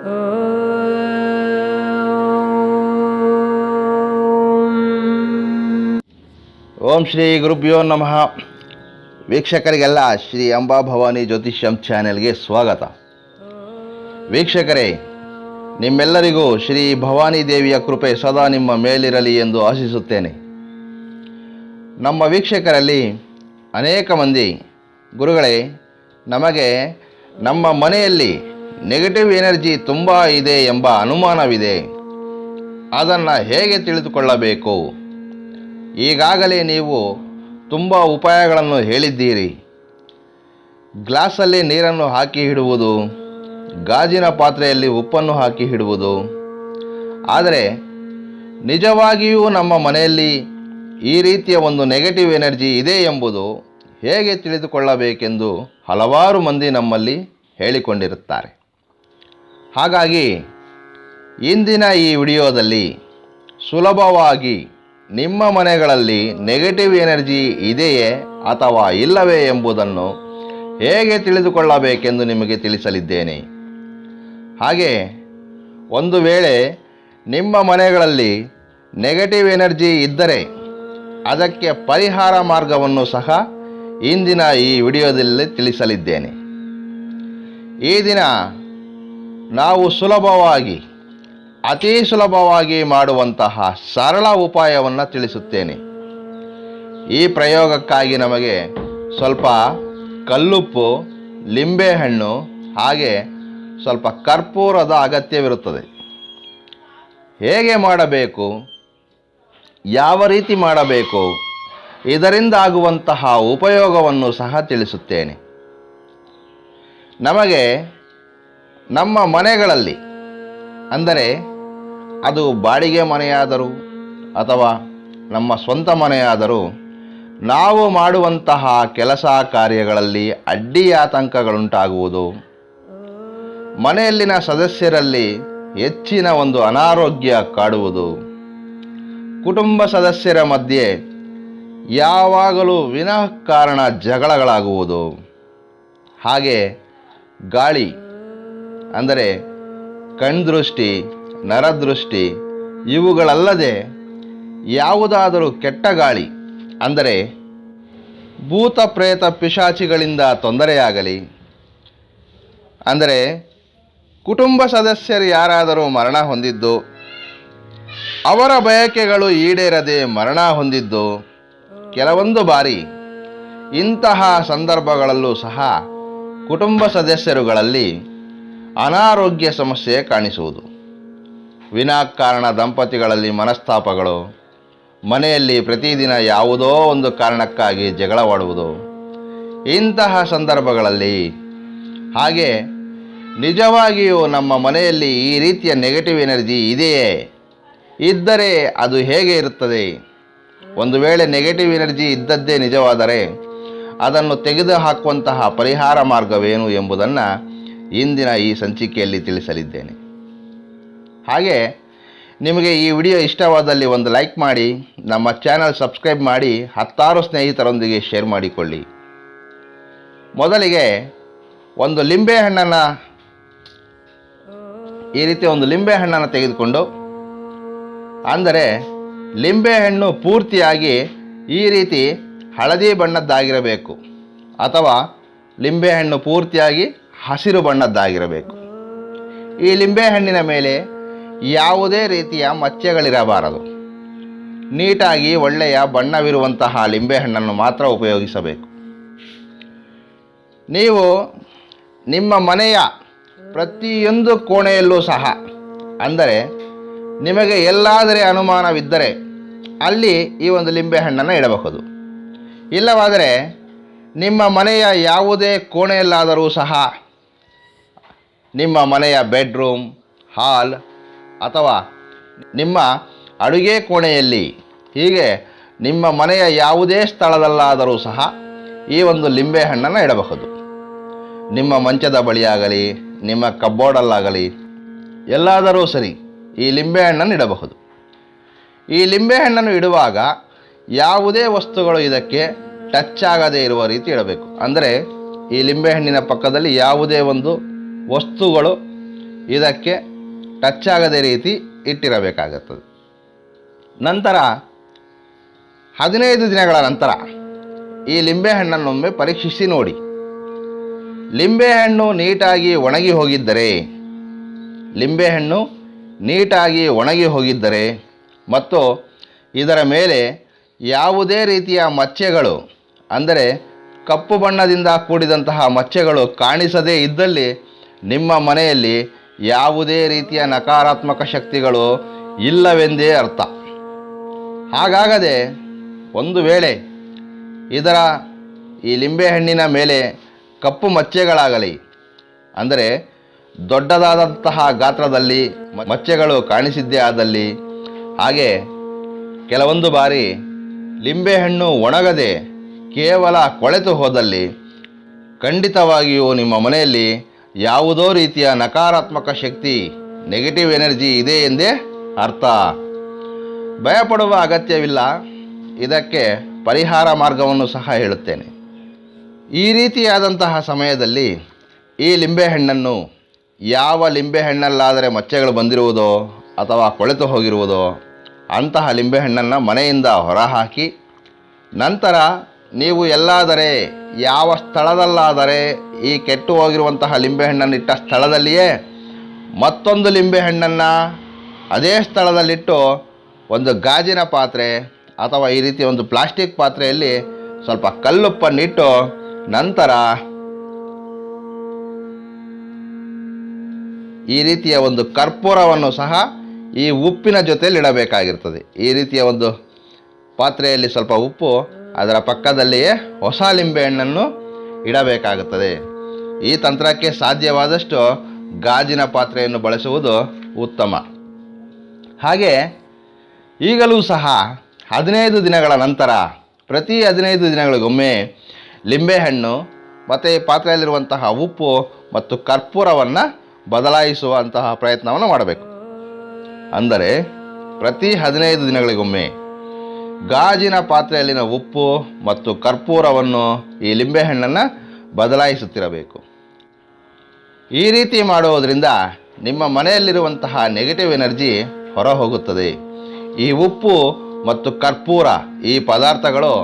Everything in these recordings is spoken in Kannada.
ಓಂ ಶ್ರೀ ಗುರುಭ್ಯೋ ನಮಃ. ವೀಕ್ಷಕರಿಗೆಲ್ಲ ಶ್ರೀ ಅಂಬಾ ಭವಾನಿ ಜ್ಯೋತಿಷ್ಯಂ ಚಾನೆಲ್ಗೆ ಸ್ವಾಗತ. ವೀಕ್ಷಕರೇ, ನಿಮ್ಮೆಲ್ಲರಿಗೂ ಶ್ರೀ ಭವಾನಿ ದೇವಿಯ ಕೃಪೆ ಸದಾ ನಿಮ್ಮ ಮೇಲಿರಲಿ ಎಂದು ಆಶಿಸುತ್ತೇನೆ. ನಮ್ಮ ವೀಕ್ಷಕರಲ್ಲಿ ಅನೇಕ ಮಂದಿ ಗುರುಗಳೇ, ನಮಗೆ ನಮ್ಮ ಮನೆಯಲ್ಲಿ ನೆಗೆಟಿವ್ ಎನರ್ಜಿ ತುಂಬ ಇದೆ ಎಂಬ ಅನುಮಾನವಿದೆ. ಅದನ್ನು ಹೇಗೆ ತಿಳಿದುಕೊಳ್ಳಬೇಕು? ಈಗಾಗಲೇ ನೀವು ತುಂಬ ಉಪಾಯಗಳನ್ನು ಹೇಳಿದ್ದೀರಿ. ಗ್ಲಾಸಲ್ಲಿ ನೀರನ್ನು ಹಾಕಿ ಹಿಡುವುದು, ಗಾಜಿನ ಪಾತ್ರೆಯಲ್ಲಿ ಉಪ್ಪನ್ನು ಹಾಕಿ ಹಿಡುವುದು. ಆದರೆ, ನಿಜವಾಗಿಯೂ ನಮ್ಮ ಮನೆಯಲ್ಲಿ ಈ ರೀತಿಯ ಒಂದು ನೆಗೆಟಿವ್ ಎನರ್ಜಿ ಇದೆ ಎಂಬುದು ಹೇಗೆ ತಿಳಿದುಕೊಳ್ಳಬೇಕೆಂದು ಹಲವಾರು ಮಂದಿ ನಮ್ಮಲ್ಲಿ ಹೇಳಿಕೊಂಡಿರುತ್ತಾರೆ. ಹಾಗಾಗಿ ಇಂದಿನ ಈ ವಿಡಿಯೋದಲ್ಲಿ ಸುಲಭವಾಗಿ ನಿಮ್ಮ ಮನೆಗಳಲ್ಲಿ ನೆಗೆಟಿವ್ ಎನರ್ಜಿ ಇದೆಯೇ ಅಥವಾ ಇಲ್ಲವೇ ಎಂಬುದನ್ನು ಹೇಗೆ ತಿಳಿದುಕೊಳ್ಳಬೇಕೆಂದು ನಿಮಗೆ ತಿಳಿಸಲಿದ್ದೇನೆ. ಹಾಗೆ ಒಂದು ವೇಳೆ ನಿಮ್ಮ ಮನೆಗಳಲ್ಲಿ ನೆಗೆಟಿವ್ ಎನರ್ಜಿ ಇದ್ದರೆ ಅದಕ್ಕೆ ಪರಿಹಾರ ಮಾರ್ಗವನ್ನು ಸಹ ಇಂದಿನ ಈ ವಿಡಿಯೋದಲ್ಲಿ ತಿಳಿಸಲಿದ್ದೇನೆ. ಈ ದಿನ ನಾವು ಸುಲಭವಾಗಿ, ಅತಿ ಸುಲಭವಾಗಿ ಮಾಡುವಂತಹ ಸರಳ ಉಪಾಯವನ್ನು ತಿಳಿಸುತ್ತೇನೆ. ಈ ಪ್ರಯೋಗಕ್ಕಾಗಿ ನಮಗೆ ಸ್ವಲ್ಪ ಕಲ್ಲುಪ್ಪು, ಲಿಂಬೆಹಣ್ಣು ಹಾಗೆ ಸ್ವಲ್ಪ ಕರ್ಪೂರದ ಅಗತ್ಯವಿರುತ್ತದೆ. ಹೇಗೆ ಮಾಡಬೇಕು? ಯಾವ ರೀತಿ ಮಾಡಬೇಕು? ಇದರಿಂದ ಆಗುವಂತಹ ಉಪಯೋಗವನ್ನು ಸಹ ತಿಳಿಸುತ್ತೇನೆ. ನಮಗೆ ನಮ್ಮ ಮನೆಗಳಲ್ಲಿ. ಅಂದರೆ ಅದು ಬಾಡಿಗೆ ಮನೆಯಾದರೂ ಅಥವಾ ನಮ್ಮ ಸ್ವಂತ ಮನೆಯಾದರೂ ನಾವು ಮಾಡುವಂತಹ ಕೆಲಸ ಕಾರ್ಯಗಳಲ್ಲಿ ಅಡ್ಡಿ ಆತಂಕಗಳುಂಟಾಗುವುದು. ಮನೆಯಲ್ಲಿನ ಸದಸ್ಯರಲ್ಲಿ ಹೆಚ್ಚಿನ ಒಂದು ಅನಾರೋಗ್ಯ ಕಾಡುವುದು. ಕುಟುಂಬ ಸದಸ್ಯರ ಮಧ್ಯೆ ಯಾವಾಗಲೂ ವಿನಾಕಾರಣ ಜಗಳಗಳಾಗುವುದು. ಹಾಗೆ ಗಾಳಿ ಅಂದರೆ ಕಣ್ದೃಷ್ಟಿ, ನರದೃಷ್ಟಿ, ಇವುಗಳಲ್ಲದೆ ಯಾವುದಾದರೂ ಕೆಟ್ಟ ಗಾಳಿ ಅಂದರೆ ಭೂತ ಪ್ರೇತ ಪಿಶಾಚಿಗಳಿಂದ ತೊಂದರೆಯಾಗಲಿ, ಅಂದರೆ ಕುಟುಂಬ ಸದಸ್ಯರು ಯಾರಾದರೂ ಮರಣ ಹೊಂದಿದ್ದು, ಅವರ ಬಯಕೆಗಳು ಈಡೇರದೆ ಮರಣ ಹೊಂದಿದ್ದು, ಕೆಲವೊಂದು ಬಾರಿ ಇಂತಹ ಸಂದರ್ಭಗಳಲ್ಲೂ ಸಹ ಕುಟುಂಬ ಸದಸ್ಯರುಗಳಲ್ಲಿ ಅನಾರೋಗ್ಯ ಸಮಸ್ಯೆ ಕಾಣಿಸುವುದು. ವಿನಾಕಾರಣ ದಂಪತಿಗಳಲ್ಲಿ ಮನಸ್ತಾಪಗಳು. ಮನೆಯಲ್ಲಿ ಪ್ರತಿದಿನ ಯಾವುದೋ ಒಂದು ಕಾರಣಕ್ಕಾಗಿ ಜಗಳವಾಡುವುದು. ಇಂತಹ ಸಂದರ್ಭಗಳಲ್ಲಿ ಹಾಗೆ ನಿಜವಾಗಿಯೂ ನಮ್ಮ ಮನೆಯಲ್ಲಿ ಈ ರೀತಿಯ ನೆಗೆಟಿವ್ ಎನರ್ಜಿ ಇದೆಯೇ? ಇದ್ದರೆ ಅದು ಹೇಗೆ ಇರುತ್ತದೆ? ಒಂದು ವೇಳೆ ನೆಗೆಟಿವ್ ಎನರ್ಜಿ ಇದ್ದದ್ದೇ ನಿಜವಾದರೆ ಅದನ್ನು ತೆಗೆದು ಹಾಕುವಂತಹ ಪರಿಹಾರ ಮಾರ್ಗವೇನು ಎಂಬುದನ್ನು ಇಂದಿನ ಈ ಸಂಚಿಕೆಯಲ್ಲಿ ತಿಳಿಸಲಿದ್ದೇನೆ. ಹಾಗೆ, ನಿಮಗೆ ಈ ವಿಡಿಯೋ ಇಷ್ಟವಾದಲ್ಲಿ ಒಂದು ಲೈಕ್ ಮಾಡಿ, ನಮ್ಮ ಚಾನಲ್ ಸಬ್ಸ್ಕ್ರೈಬ್ ಮಾಡಿ, ಹತ್ತಾರು ಸ್ನೇಹಿತರೊಂದಿಗೆ ಶೇರ್ ಮಾಡಿಕೊಳ್ಳಿ. ಮೊದಲಿಗೆ ಒಂದು ಲಿಂಬೆಹಣ್ಣನ್ನು ಈ ರೀತಿ ಒಂದು ಲಿಂಬೆಹಣ್ಣನ್ನು ತೆಗೆದುಕೊಂಡು, ಅಂದರೆ ಲಿಂಬೆಹಣ್ಣು ಪೂರ್ತಿಯಾಗಿ ಈ ರೀತಿ ಹಳದಿ ಬಣ್ಣದ್ದಾಗಿರಬೇಕು. ಅಥವಾ ಲಿಂಬೆಹಣ್ಣು ಪೂರ್ತಿಯಾಗಿ ಹಸಿರು ಬಣ್ಣದ್ದಾಗಿರಬೇಕು. ಈ ಲಿಂಬೆಹಣ್ಣಿನ ಮೇಲೆ ಯಾವುದೇ ರೀತಿಯ ಮಚ್ಚೆಗಳಿರಬಾರದು. ನೀಟಾಗಿ ಒಳ್ಳೆಯ ಬಣ್ಣವಿರುವಂತಹ ಲಿಂಬೆಹಣ್ಣನ್ನು ಮಾತ್ರ ಉಪಯೋಗಿಸಬೇಕು. ನೀವು ನಿಮ್ಮ ಮನೆಯ ಪ್ರತಿಯೊಂದು ಕೋಣೆಯಲ್ಲೂ ಸಹ, ಅಂದರೆ ನಿಮಗೆ ಎಲ್ಲಾದರೆ ಅನುಮಾನವಿದ್ದರೆ ಅಲ್ಲಿ ಈ ಒಂದು ಲಿಂಬೆಹಣ್ಣನ್ನು ಇಡಬಹುದು. ಇಲ್ಲವಾದರೆ ನಿಮ್ಮ ಮನೆಯ ಯಾವುದೇ ಕೋಣೆಯಲ್ಲಾದರೂ ಸಹ ನಿಮ್ಮ ಮನೆಯ ಬೆಡ್ರೂಮ್, ಹಾಲ್ ಅಥವಾ ನಿಮ್ಮ ಅಡುಗೆ ಕೋಣೆಯಲ್ಲಿ, ಹೀಗೆ ನಿಮ್ಮ ಮನೆಯ ಯಾವುದೇ ಸ್ಥಳದಲ್ಲಾದರೂ ಸಹ ಈ ಒಂದು ಲಿಂಬೆಹಣ್ಣನ್ನು ಇಡಬಹುದು. ನಿಮ್ಮ ಮಂಚದ ಬಳಿಯಾಗಲಿ, ನಿಮ್ಮ ಕಬೋರ್ಡಲ್ಲಾಗಲಿ, ಎಲ್ಲಾದರೂ ಸರಿ ಈ ಲಿಂಬೆಹಣ್ಣನ್ನು ಇಡಬಹುದು. ಈ ಲಿಂಬೆಹಣ್ಣನ್ನು ಇಡುವಾಗ ಯಾವುದೇ ವಸ್ತುಗಳು ಇದಕ್ಕೆ ಟಚ್ ಆಗದೇ ಇರುವ ರೀತಿ ಇಡಬೇಕು. ಅಂದರೆ ಈ ಲಿಂಬೆಹಣ್ಣಿನ ಪಕ್ಕದಲ್ಲಿ ಯಾವುದೇ ಒಂದು ವಸ್ತುಗಳು ಇದಕ್ಕೆ ಟಚ್ ಆಗದೇ ರೀತಿ ಇಟ್ಟಿರಬೇಕಾಗುತ್ತದೆ. ನಂತರ ಹದಿನೈದು ದಿನಗಳ ನಂತರ ಈ ಲಿಂಬೆಹಣ್ಣನ್ನೊಮ್ಮೆ ಪರೀಕ್ಷಿಸಿ ನೋಡಿ. ಲಿಂಬೆಹಣ್ಣು ನೀಟಾಗಿ ಒಣಗಿ ಹೋಗಿದ್ದರೆ ಲಿಂಬೆಹಣ್ಣು ನೀಟಾಗಿ ಒಣಗಿ ಹೋಗಿದ್ದರೆ ಮತ್ತು ಇದರ ಮೇಲೆ ಯಾವುದೇ ರೀತಿಯ ಮಚ್ಚೆಗಳು, ಅಂದರೆ ಕಪ್ಪು ಬಣ್ಣದಿಂದ ಕೂಡಿದಂತಹ ಮಚ್ಚೆಗಳು ಕಾಣಿಸದೇ ಇದ್ದಲ್ಲಿ ನಿಮ್ಮ ಮನೆಯಲ್ಲಿ ಯಾವುದೇ ರೀತಿಯ ನಕಾರಾತ್ಮಕ ಶಕ್ತಿಗಳು ಇಲ್ಲವೆಂದೇ ಅರ್ಥ. ಹಾಗಾಗದೆ ಒಂದು ವೇಳೆ ಇದರ ಈ ಲಿಂಬೆಹಣ್ಣಿನ ಮೇಲೆ ಕಪ್ಪು ಮಚ್ಚೆಗಳಾಗಲಿ, ಅಂದರೆ ದೊಡ್ಡದಾದಂತಹ ಗಾತ್ರದಲ್ಲಿ ಮಚ್ಚೆಗಳು ಕಾಣಿಸಿದ್ದೇ ಆದಲ್ಲಿ, ಹಾಗೆ ಕೆಲವೊಂದು ಬಾರಿ ಲಿಂಬೆಹಣ್ಣು ಒಣಗದೆ ಕೇವಲ ಕೊಳೆತು ಹೋದಲ್ಲಿ ಖಂಡಿತವಾಗಿಯೂ ನಿಮ್ಮ ಮನೆಯಲ್ಲಿ ಯಾವುದೋ ರೀತಿಯ ನಕಾರಾತ್ಮಕ ಶಕ್ತಿ ನೆಗೆಟಿವ್ ಎನರ್ಜಿ ಇದೆ ಎಂದೇ ಅರ್ಥ. ಭಯಪಡುವ ಅಗತ್ಯವಿಲ್ಲ. ಇದಕ್ಕೆ ಪರಿಹಾರ ಮಾರ್ಗವನ್ನು ಸಹ ಹೇಳುತ್ತೇನೆ. ಈ ರೀತಿಯಾದಂತಹ ಸಮಯದಲ್ಲಿ ಈ ಲಿಂಬೆಹಣ್ಣನ್ನು ಯಾವ ಲಿಂಬೆಹಣ್ಣಲ್ಲಾದರೆ ಮಚ್ಚೆಗಳು ಬಂದಿರುವುದೋ ಅಥವಾ ಕೊಳೆತು ಹೋಗಿರುವುದೋ ಅಂತಹ ಲಿಂಬೆಹಣ್ಣನ್ನು ಮನೆಯಿಂದ ಹೊರಹಾಕಿ, ನಂತರ ನೀವು ಎಲ್ಲಾದರೆ ಯಾವ ಸ್ಥಳದಲ್ಲಾದರೆ ಈ ಕೆಟ್ಟು ಹೋಗಿರುವಂತಹ ಲಿಂಬೆಹಣ್ಣನ್ನು ಇಟ್ಟ ಸ್ಥಳದಲ್ಲಿಯೇ ಮತ್ತೊಂದು ಲಿಂಬೆಹಣ್ಣನ್ನು ಅದೇ ಸ್ಥಳದಲ್ಲಿಟ್ಟು ಒಂದು ಗಾಜಿನ ಪಾತ್ರೆ ಅಥವಾ ಈ ರೀತಿ ಒಂದು ಪ್ಲಾಸ್ಟಿಕ್ ಪಾತ್ರೆಯಲ್ಲಿ ಸ್ವಲ್ಪ ಕಲ್ಲುಪ್ಪನ್ನಿಟ್ಟು ನಂತರ ಈ ರೀತಿಯ ಒಂದು ಕರ್ಪೂರವನ್ನು ಸಹ ಈ ಉಪ್ಪಿನ ಜೊತೆಯಲ್ಲಿ ಇಡಬೇಕಾಗಿರ್ತದೆ. ಈ ರೀತಿಯ ಒಂದು ಪಾತ್ರೆಯಲ್ಲಿ ಸ್ವಲ್ಪ ಉಪ್ಪು ಅದರ ಪಕ್ಕದಲ್ಲಿಯೇ ಹೊಸ ಲಿಂಬೆಹಣ್ಣನ್ನು ಇಡಬೇಕಾಗುತ್ತದೆ. ಈ ತಂತ್ರಕ್ಕೆ ಸಾಧ್ಯವಾದಷ್ಟು ಗಾಜಿನ ಪಾತ್ರೆಯನ್ನು ಬಳಸುವುದು ಉತ್ತಮ. ಹಾಗೆ ಈಗಲೂ ಸಹ ಹದಿನೈದು ದಿನಗಳ ನಂತರ ಪ್ರತಿ ಹದಿನೈದು ದಿನಗಳಿಗೊಮ್ಮೆ ಲಿಂಬೆಹಣ್ಣು ಮತ್ತು ಪಾತ್ರೆಯಲ್ಲಿರುವಂತಹ ಉಪ್ಪು ಮತ್ತು ಕರ್ಪೂರವನ್ನು ಬದಲಾಯಿಸುವಂತಹ ಪ್ರಯತ್ನವನ್ನು ಮಾಡಬೇಕು. ಅಂದರೆ ಪ್ರತಿ ಹದಿನೈದು ದಿನಗಳಿಗೊಮ್ಮೆ ಗಾಜಿನ ಪಾತ್ರೆಯಲ್ಲಿನ ಉಪ್ಪು ಮತ್ತು ಕರ್ಪೂರವನ್ನು ಈ ಲಿಂಬೆಹಣ್ಣನ್ನು ಬದಲಾಯಿಸುತ್ತಿರಬೇಕು. ಈ ರೀತಿ ಮಾಡುವುದರಿಂದ ನಿಮ್ಮ ಮನೆಯಲ್ಲಿರುವಂತಹ ನೆಗೆಟಿವ್ ಎನರ್ಜಿ ಹೊರ ಹೋಗುತ್ತದೆ ಈ ಉಪ್ಪು ಮತ್ತು ಕರ್ಪೂರ ಈ ಪದಾರ್ಥಗಳು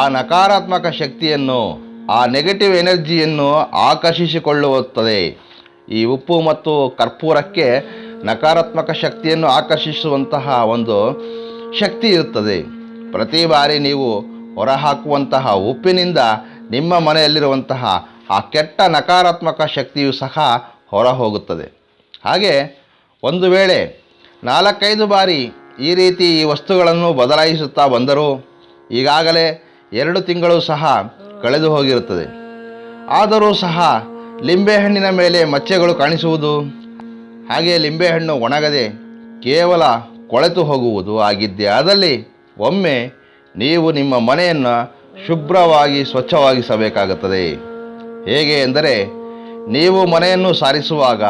ಆ ನಕಾರಾತ್ಮಕ ಶಕ್ತಿಯನ್ನು, ಆ ನೆಗೆಟಿವ್ ಎನರ್ಜಿಯನ್ನು ಆಕರ್ಷಿಸಿಕೊಳ್ಳುತ್ತದೆ. ಈ ಉಪ್ಪು ಮತ್ತು ಕರ್ಪೂರಕ್ಕೆ ನಕಾರಾತ್ಮಕ ಶಕ್ತಿಯನ್ನು ಆಕರ್ಷಿಸುವಂತಹ ಒಂದು ಶಕ್ತಿ ಇರುತ್ತದೆ. ಪ್ರತಿ ಬಾರಿ ನೀವು ಹೊರಹಾಕುವಂತಹ ಉಪ್ಪಿನಿಂದ ನಿಮ್ಮ ಮನೆಯಲ್ಲಿರುವಂತಹ ಆ ಕೆಟ್ಟ ನಕಾರಾತ್ಮಕ ಶಕ್ತಿಯು ಸಹ ಹೊರ ಹೋಗುತ್ತದೆ ಹಾಗೆ ಒಂದು ವೇಳೆ ನಾಲ್ಕೈದು ಬಾರಿ ಈ ರೀತಿ ಈ ವಸ್ತುಗಳನ್ನು ಬದಲಾಯಿಸುತ್ತಾ ಬಂದರೂ ಈಗಾಗಲೇ ಎರಡು ತಿಂಗಳು ಸಹ ಕಳೆದು ಹೋಗಿರುತ್ತದೆ. ಆದರೂ ಸಹ ಲಿಂಬೆಹಣ್ಣಿನ ಮೇಲೆ ಮಚ್ಚೆಗಳು ಕಾಣಿಸುವುದು ಹಾಗೆ ಲಿಂಬೆಹಣ್ಣು ಒಣಗದೆ ಕೇವಲ ಕೊಳೆತು ಹೋಗುವುದು ಆಗಿದ್ದೇ ಆದಲ್ಲಿ ಒಮ್ಮೆ ನೀವು ನಿಮ್ಮ ಮನೆಯನ್ನು ಶುಭ್ರವಾಗಿ, ಸ್ವಚ್ಛವಾಗಿಸಬೇಕಾಗುತ್ತದೆ. ಹೇಗೆ ಎಂದರೆ, ನೀವು ಮನೆಯನ್ನು ಸಾರಿಸುವಾಗ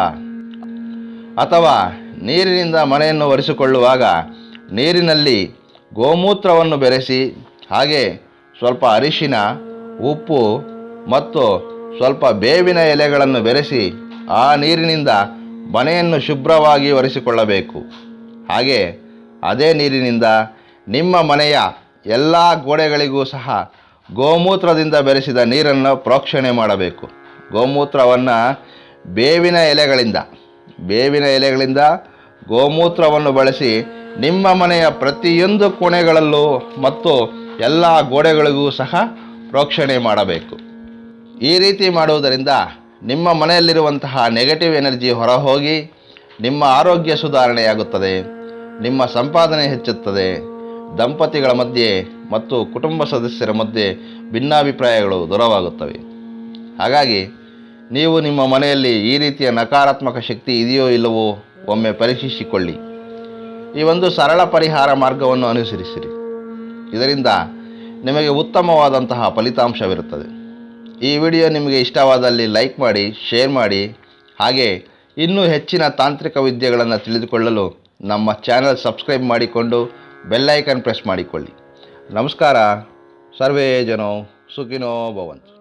ಅಥವಾ ನೀರಿನಿಂದ ಮನೆಯನ್ನು ಒರೆಸಿಕೊಳ್ಳುವಾಗ ನೀರಿನಲ್ಲಿ ಗೋಮೂತ್ರವನ್ನು ಬೆರೆಸಿ, ಹಾಗೆ ಸ್ವಲ್ಪ ಅರಿಶಿನ, ಉಪ್ಪು ಮತ್ತು ಸ್ವಲ್ಪ ಬೇವಿನ ಎಲೆಗಳನ್ನು ಬೆರೆಸಿ ಆ ನೀರಿನಿಂದ ಮನೆಯನ್ನು ಶುಭ್ರವಾಗಿ ಒರೆಸಿಕೊಳ್ಳಬೇಕು. ಹಾಗೆ ಅದೇ ನೀರಿನಿಂದ ನಿಮ್ಮ ಮನೆಯ ಎಲ್ಲ ಗೋಡೆಗಳಿಗೂ ಸಹ ಗೋಮೂತ್ರದಿಂದ ಬೆರೆಸಿದ ನೀರನ್ನು ಪ್ರೋಕ್ಷಣೆ ಮಾಡಬೇಕು. ಗೋಮೂತ್ರವನ್ನು ಬೇವಿನ ಎಲೆಗಳಿಂದ ಬೇವಿನ ಎಲೆಗಳಿಂದ ಗೋಮೂತ್ರವನ್ನು ಬಳಸಿ ನಿಮ್ಮ ಮನೆಯ ಪ್ರತಿಯೊಂದು ಕೋಣೆಗಳಲ್ಲೂ ಮತ್ತು ಎಲ್ಲ ಗೋಡೆಗಳಿಗೂ ಸಹ ಪ್ರೋಕ್ಷಣೆ ಮಾಡಬೇಕು. ಈ ರೀತಿ ಮಾಡುವುದರಿಂದ ನಿಮ್ಮ ಮನೆಯಲ್ಲಿರುವಂತಹ ನೆಗೆಟಿವ್ ಎನರ್ಜಿ ಹೊರಹೋಗಿ ನಿಮ್ಮ ಆರೋಗ್ಯ ಸುಧಾರಣೆಯಾಗುತ್ತದೆ, ನಿಮ್ಮ ಸಂಪಾದನೆ ಹೆಚ್ಚುತ್ತದೆ ದಂಪತಿಗಳ ಮಧ್ಯೆ ಮತ್ತು ಕುಟುಂಬ ಸದಸ್ಯರ ಮಧ್ಯೆ ಭಿನ್ನಾಭಿಪ್ರಾಯಗಳು ದೂರವಾಗುತ್ತವೆ. ಹಾಗಾಗಿ, ನೀವು ನಿಮ್ಮ ಮನೆಯಲ್ಲಿ ಈ ರೀತಿಯ ನಕಾರಾತ್ಮಕ ಶಕ್ತಿ ಇದೆಯೋ ಇಲ್ಲವೋ ಒಮ್ಮೆ ಪರೀಕ್ಷಿಸಿಕೊಳ್ಳಿ. ಈ ಒಂದು ಸರಳ ಪರಿಹಾರ ಮಾರ್ಗವನ್ನು ಅನುಸರಿಸಿರಿ. ಇದರಿಂದ ನಿಮಗೆ ಉತ್ತಮವಾದಂತಹ ಫಲಿತಾಂಶವಿರುತ್ತದೆ. ಈ ವಿಡಿಯೋ ನಿಮಗೆ ಇಷ್ಟವಾದಲ್ಲಿ ಲೈಕ್ ಮಾಡಿ, ಶೇರ್ ಮಾಡಿ, ಹಾಗೆ ಇನ್ನೂ ಹೆಚ್ಚಿನ ತಾಂತ್ರಿಕ ವಿದ್ಯೆಗಳನ್ನು ತಿಳಿದುಕೊಳ್ಳಲು ನಮ್ಮ ಚಾನಲ್ ಸಬ್ಸ್ಕ್ರೈಬ್ ಮಾಡಿಕೊಂಡು ಬೆಲ್ಲೈಕನ್ ಪ್ರೆಸ್ ಮಾಡಿಕೊಳ್ಳಿ. ನಮಸ್ಕಾರ. ಸರ್ವೇ ಜನೋ ಸುಖಿನೋ ಭವಂತು.